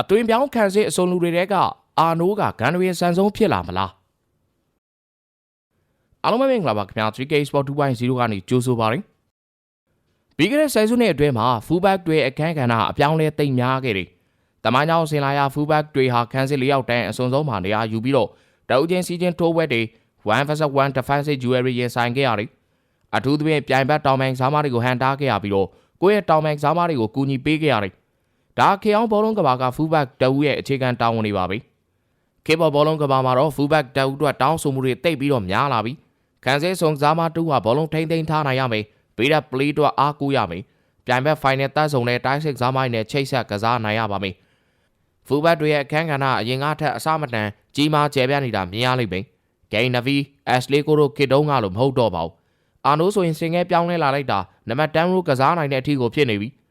အသွင်ပြောင်းခံစစ်အစုံလူတွေတဲကအာနိုးကဂန်နရီဆန်ဆုံးဖြစ်လာမလားအားလုံးပဲမင်္ဂလာပါခင်ဗျာ 3K Sport 2.0ကနေကြိုးဆိုပါရစေပြီးခဲ့တဲ့ဆယ်စုနှစ်အတွင်းမှာ fullback တွေအခန်းကဏ္ဍအပြောင်းလဲသိမ့်များခဲ့တယ်။တမန်ကြောင့်ဆင်လာရ fullback တွေဟာခန်းစစ်လေးယောက်တန်းအစုံဆုံးမှာနေရာယူပြီးတော့တအုပ်ချင်းစီချင်းထိုးပွဲတွေ1 vs 1 defensive jewelry ရင်ဆိုင်ခဲ့ရတယ်။အထူးသဖြင့်ပြိုင်ဘက်တောင်ပိုင်းစားမတွေကိုဟန်တားခဲ့ရပြီးတော့ကိုယ့်ရဲ့တောင်ပိုင်းစားမတွေကိုကူညီပေးခဲ့ရတယ်။ ဒါခေအောင်ဘောလုံးကဘာက fullback တအုပ်ရဲ့အခြေခံတာဝန်တွေပါပဲ။ခေဘောဘောလုံးကဘာမှာတော့ fullback တအုပ်တို့တောင်းဆိုမှုတွေတိတ်ပြီးတော့များလာပြီ။ခန်းစစ်ဆုံစားမတူဟာဘောလုံးထိမ့်သိမ်းထားနိုင်ရမယ်။ပေးတဲ့ play တော့အားကိုးရမယ်။ပြိုင်ဘက် final တက်ဆုံတဲ့တိုင်းစစ်စားမိုင်းနဲ့ချိတ်ဆက်ကစားနိုင်ရပါမယ်။ဖူဘတ်တွေရဲ့အခန်းကဏ္ဍအရင်ကထက်အစမတန်ကြီးမားကျယ်ပြန့်နေတာမြင်ရလိမ့်မယ်။ဂိမ်းနဗီအက်ရှလီကိုတို့ခေတုံးကလို့မဟုတ်တော့ပါဘူး။အာနိုးဆိုရင်စင်ငယ်ပြောင်းလဲလာလိုက်တာနံပါတ်10ရိုးကစားနိုင်တဲ့အထိကိုဖြစ်နေပြီ။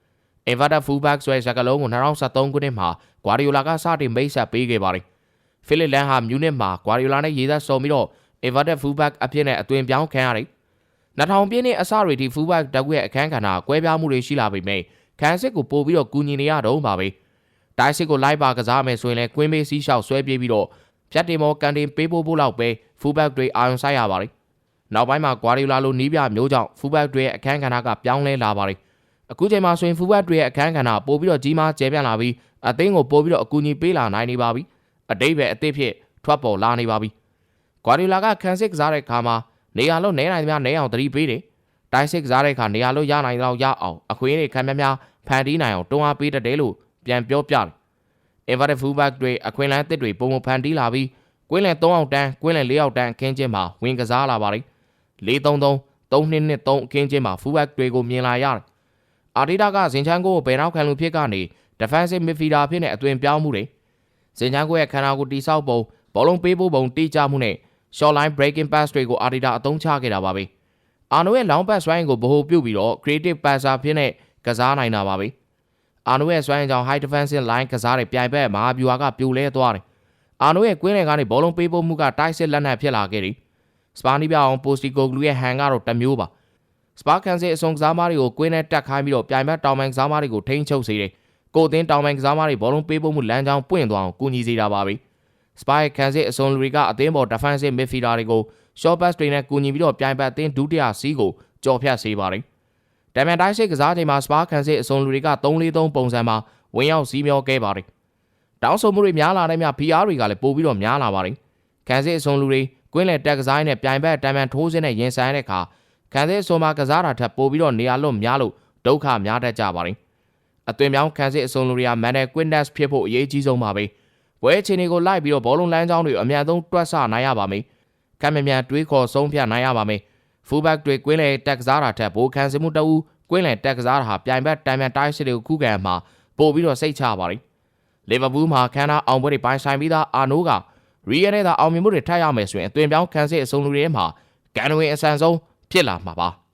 Inverted fullback ဆိုတဲ့စကားလုံးကို2013ခုနှစ်မှာ Guardiola ကစတင်မိတ်ဆက်ပေးခဲ့ပါတယ်။ Philip Lahm ဟာမြူနစ်မှာ Guardiola နဲ့ရေးသားစုံပြီးတော့ Inverted fullback အဖြစ်နဲ့အသွင်ပြောင်းခံရတယ်။2000ပြည့်နှစ်အစတွေထိ fullback တကွရဲ့အခန်းကဏ္ဍကွဲပြားမှုတွေရှိလာပေမဲ့ခန်းစစ်ကိုပို့ပြီးတော့ကူညီနေရတော့ပါပဲ။တိုင်းစစ်ကိုလိုက်ပါကစားမယ်ဆိုရင်လည်းကွင်းမေးစီးလျှောက်ဆွဲပြေးပြီးတော့ဖြတ်တင်မောကန်တင်ပေးဖို့ဖို့လောက်ပဲ fullback တွေအာရုံစိုက်ရပါတယ်။နောက်ပိုင်းမှာ Guardiola လိုနီးပြမျိုးကြောင့် fullback တွေရဲ့အခန်းကဏ္ဍကပြောင်းလဲလာပါတယ်။ အခုချိန်မှာဆိုရင် fullback တွေရဲ့အခန်းကဏ္ဍပို့ပြီးတော့ကြီးမားကျယ်ပြန့်လာပြီးအသင်းကိုပို့ပြီးတော့အကူအညီပေးလာနိုင်နေပါပြီ။အတိတ်ပဲအသစ်ဖြစ်ထွက်ပေါ်လာနေပါပြီ။ Guardiola ကခန်းစစ်ကစားတဲ့အခါမှာနေရာလုံးနဲနိုင်သမျှနဲအောင်သတိပေးတယ်။တိုင်းစစ်ကစားတဲ့အခါနေရာလုံးရနိုင်တော့ရအောင်အခွင့်အရေးခံများများဖန်တီးနိုင်အောင်တွန်းအားပေးတတ်တယ်လို့ပြန်ပြောပြတယ်။ Everton fullback တွေအခွင့်အလမ်းတစ်တွေပုံမဖန်တီးလာပြီးကွင်းလယ်3အောင်တန်းကွင်းလယ်4အောင်တန်းအခင်းချင်းမှာဝင်ကစားလာပါတယ်။4-3-3 3-2-2-3အခင်းချင်းမှာ fullback တွေကိုမြင်လာရတယ်။ အာဒီတာကဇင်ချန်ကိုဘယ်နောက်ခံလူဖြစ်ကနေ defensive midfielder ဖြစ်နေအသွင်ပြောင်းမှုတွေဇင်ချန်ကိုရဲ့ခန္ဓာကိုယ်တိဆောက်ပုံဘောလုံးပေးဖို့ပုံတိကျမှုနဲ့ short line breaking pass တွေကိုအာဒီတာအသုံးချခဲ့တာပါပဲ။အာနိုရဲ့ long pass ဆွိုင်းကိုဗဟိုပြုတ်ပြီးတော့ creative passer ဖြစ်နေကစားနိုင်တာပါပဲ။အာနိုရဲ့ဆွိုင်းကြောင့် high defensive line ကစားတဲ့ပြိုင်ဘက်မဟာဗျူဟာကပြိုလဲသွားတယ်။အာနိုရဲ့ကွင်းလယ်ကနေဘောလုံးပေးဖို့မှုကတိုက်စစ်လက်နက်ဖြစ်လာခဲ့တယ်။စပါနီပြောင်ပိုစတီကိုဂလူရဲ့ဟန်ကတော့တမျိုးပါ။ စပါကန်စစ်အစုံကစားမားတွေကိုကွင်းနဲ့တက်ခိုင်းပြီးတော့ပြိုင်ဘက်တောင်ပိုင်းကစားမားတွေကိုထိန်းချုပ်စေတယ်။ကိုအသင်းတောင်ပိုင်းကစားမားတွေဘောလုံးပေးဖို့မှုလမ်းကြောင်းပွင့်သွားအောင်ကူညီစေတာပါပဲ။ Spy ခန်းစစ်အစုံလူတွေကအသင်းပေါ် defensive midfielder တွေကို short pass တွေနဲ့ကူညီပြီးတော့ပြိုင်ဘက်အသင်းဒုတိယစီးကိုကြော်ဖြတ်စေပါတယ်။တမန်တိုင်းစစ်ကစားချိန်မှာ Spa ခန်းစစ်အစုံလူတွေက3-4-3ပုံစံမှာဝင်ရောက်စီးမျောခဲ့ပါတယ်။တောင်းဆိုမှုတွေများလာတဲ့မြ PR တွေကလည်းပိုပြီးတော့များလာပါတယ်။ခန်းစစ်အစုံလူတွေကွင်းလယ်တက်ကစားနဲ့ပြိုင်ဘက်တမန်ထိုးစင်းနဲ့ရင်ဆိုင်တဲ့အခါ ခန်းစစ်အစုံမှာကစားတာထက်ပိုပြီးတော့နေရာလွတ်များလို့ဒုက္ခများတတ်ကြပါတယ်။အသွင်ပြောင်းခန်းစစ်အစုံလူတွေက Manel Quintas ဖြစ်ဖို့အရေးကြီးဆုံးပါပဲ။ပွဲချင်းတွေကိုလိုက်ပြီးတော့ဘောလုံးလမ်းကြောင်းတွေအများဆုံးတွက်ဆနိုင်ရပါမယ်။ကံမြမြန်တွေးခေါ်ဆုံးဖြတ်နိုင်ရပါမယ်။ fullback တွေကွင်းလယ်တက်ကစားတာထက်ဘိုးခန်းစမှုတအူးကွင်းလယ်တက်ကစားတာဟာပြိုင်ဘက်တိုင်မြန်တိုင်းစစ်တွေကိုခုခံမှာပို့ပြီးတော့စိတ်ချပါတယ်။လီဗာပူးမှာခန်းနာအောင်ပွဲတွေပိုင်ဆိုင်ပြီးသားအာနိုးကရီယယ်နဲ့သာအောင်မြင်မှုတွေထပ်ရမယ်ဆိုရင်အသွင်ပြောင်းခန်းစစ်အစုံလူတွေမှာဂန်နဝင်အဆန်ဆုံး ဖြစ်လာမှာပါ။